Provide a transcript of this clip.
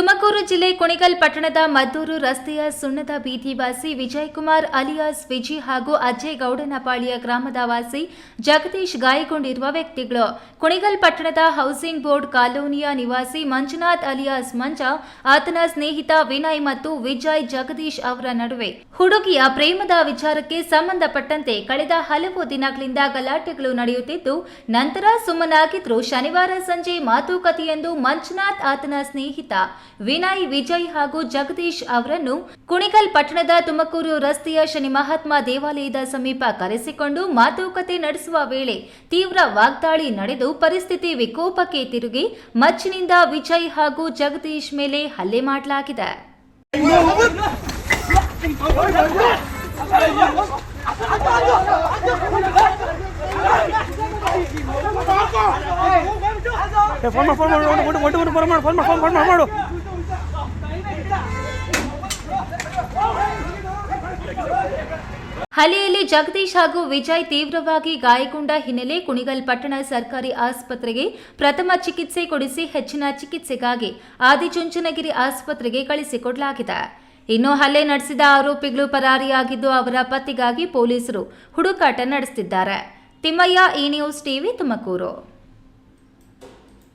ತುಮಕೂರು ಜಿಲ್ಲೆ ಕುಣಿಗಲ್ ಪಟ್ಟಣದ ಮದ್ದೂರು ರಸ್ತೆಯ ಸುಣ್ಣದ ಬೀದಿ ವಾಸಿ ವಿಜಯಕುಮಾರ್ ಅಲಿಯಾಸ್ ವಿಜಿ ಹಾಗೂ ಅಜಯ್ ಗೌಡನಪಾಳಿಯ ಗ್ರಾಮದ ವಾಸಿ ಜಗದೀಶ್ ಗಾಯಗೊಂಡಿರುವ ವ್ಯಕ್ತಿಗಳು. ಕುಣಿಗಲ್ ಪಟ್ಟಣದ ಹೌಸಿಂಗ್ ಬೋರ್ಡ್ ಕಾಲೋನಿಯ ನಿವಾಸಿ ಮಂಜುನಾಥ್ ಅಲಿಯಾಸ್ ಮಂಜ, ಆತನ ಸ್ನೇಹಿತ ವಿನಯ್ ಮತ್ತು ವಿಜಯ್ ಜಗದೀಶ್ ಅವರ ನಡುವೆ ಹುಡುಗಿಯ ಪ್ರೇಮದ ವಿಚಾರಕ್ಕೆ ಸಂಬಂಧಪಟ್ಟಂತೆ ಕಳೆದ ಹಲವು ದಿನಗಳಿಂದ ಗಲಾಟೆಗಳು ನಡೆಯುತ್ತಿದ್ದು, ನಂತರ ಸುಮ್ಮನಾಗಿದ್ರು ಶನಿವಾರ ಸಂಜೆ ಮಾತುಕತೆಯೆಂದು ಮಂಜುನಾಥ್ ಆತನ ಸ್ನೇಹಿತ ವಿನಯ್ ವಿಜಯ್ ಹಾಗೂ ಜಗದೀಶ್ ಅವರನ್ನು ಕುಣಿಗಲ್ ಪಟ್ಟಣದ ತುಮಕೂರು ರಸ್ತೆಯ ಶನಿ ಮಹಾತ್ಮ ದೇವಾಲಯದ ಸಮೀಪ ಕರೆಸಿಕೊಂಡು ಮಾತುಕತೆ ನಡೆಸುವ ವೇಳೆ ತೀವ್ರ ವಾಗ್ದಾಳಿ ನಡೆದು ಪರಿಸ್ಥಿತಿ ವಿಕೋಪಕ್ಕೆ ತಿರುಗಿ ಮಚ್ಚಿನಿಂದ ವಿಜಯ್ ಹಾಗೂ ಜಗದೀಶ್ ಮೇಲೆ ಹಲ್ಲೆ ಮಾಡಲಾಗಿದೆ. ಫೋನ್ ಫೋನ್ ಒಟ್ಟು ಒಟ್ಟು ಫೋನ್ ಮಾಡಿ ಫೋನ್ ಮಾಡಿ ಫೋನ್ ಮಾಡಿ. ಮಾಡು ಹಲ್ಲೆಯಲ್ಲಿ ಜಗದೀಶ್ ಹಾಗೂ ವಿಜಯ್ ತೀವ್ರವಾಗಿ ಗಾಯಗೊಂಡ ಹಿನ್ನೆಲೆ ಕುಣಿಗಲ್ ಪಟ್ಟಣ ಸರ್ಕಾರಿ ಆಸ್ಪತ್ರೆಗೆ ಪ್ರಥಮ ಚಿಕಿತ್ಸೆ ಕೊಡಿಸಿ ಹೆಚ್ಚಿನ ಚಿಕಿತ್ಸೆಗಾಗಿ ಆದಿಚುಂಚನಗಿರಿ ಆಸ್ಪತ್ರೆಗೆ ಕಳಿಸಿಕೊಡಲಾಗಿದೆ. ಇನ್ನು ಹಲ್ಲೆ ನಡೆಸಿದ ಆರೋಪಿಗಳು ಪರಾರಿಯಾಗಿದ್ದು ಅವರ ಪತ್ತೆಗಾಗಿ ಪೊಲೀಸರು ಹುಡುಕಾಟ ನಡೆಸುತ್ತಿದ್ದಾರೆ. ತಿಮ್ಮಯ್ಯ ಈ ನ್ಯೂಸ್ ಟಿವಿ ತುಮಕೂರು.